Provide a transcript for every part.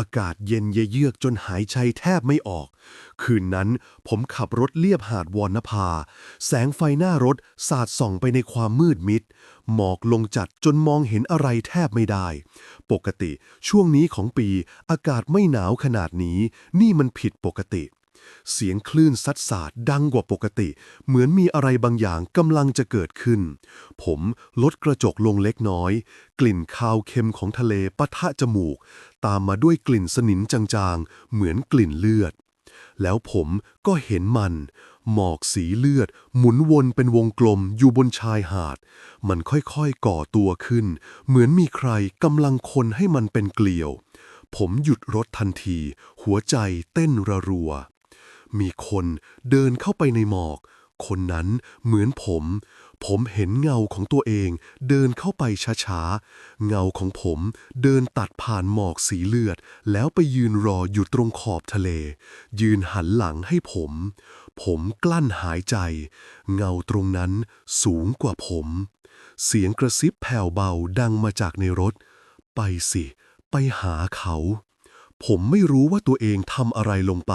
อากาศเย็นเยือกจนหายใจแทบไม่ออก คืนนั้นผมขับรถเลียบหาดวอนนภา แสงไฟหน้ารถสาดส่องไปในความมืดมิด หมอกลงจัดจนมองเห็นอะไรแทบไม่ได้ ปกติช่วงนี้ของปีอากาศไม่หนาวขนาดนี้ นี่มันผิดปกติ เสียงคลื่นซัดสาดดังกว่าปกติ เหมือนมีอะไรบางอย่างกำลังจะเกิดขึ้น ผมลดกระจกลงเล็กน้อย กลิ่นคาวเค็มของทะเลปะทะจมูก ตามมาด้วยกลิ่นสนิมจางๆ เหมือนกลิ่นเลือด แล้วผมก็เห็นมัน หมอกสีเลือด หมุนวนเป็นวงกลมอยู่บนชายหาด มันค่อยๆก่อตัวขึ้น เหมือนมีใครกำลังคนให้มันเป็นเกลียวผมหยุดรถทันที หัวใจเต้นระรัว มีคนเดินเข้าไปในหมอก คนนั้นเหมือนผม ผมเห็นเงาของตัวเอง เดินเข้าไปช้าๆ เงาของผมเดินตัดผ่านหมอกสีเลือด แล้วไปยืนรออยู่ตรงขอบทะเล ยืนหันหลังให้ผม ผมกลั้นหายใจ เงาตรงนั้นสูงกว่าผม เสียงกระซิบแผ่วเบาดังมาจากในรถ ไปสิ ไปหาเขา ผมไม่รู้ว่าตัวเองทำอะไรลงไป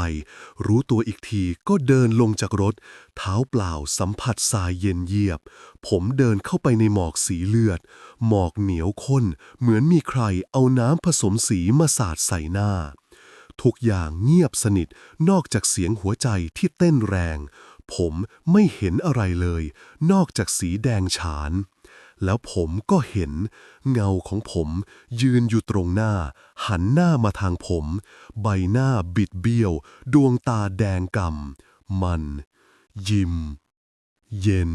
รู้ตัวอีกทีก็เดินลงจากรถ เท้าเปล่าสัมผัสทรายเย็นเยียบ ผมเดินเข้าไปในหมอกสีเลือด หมอกเหนียวข้น เหมือนมีใครเอาน้ำผสมสีมาสาดใส่หน้า ทุกอย่างเงียบสนิทนอกจากเสียงหัวใจที่เต้นแรง ผมไม่เห็นอะไรเลย นอกจากสีแดงฉาน แล้วผมก็เห็นเงาของผมยืนอยู่ตรงหน้า หันหน้ามาทางผม ใบหน้าบิดเบี้ยว ดวงตาแดงกำ่ำมัน ยิ้ม เย็น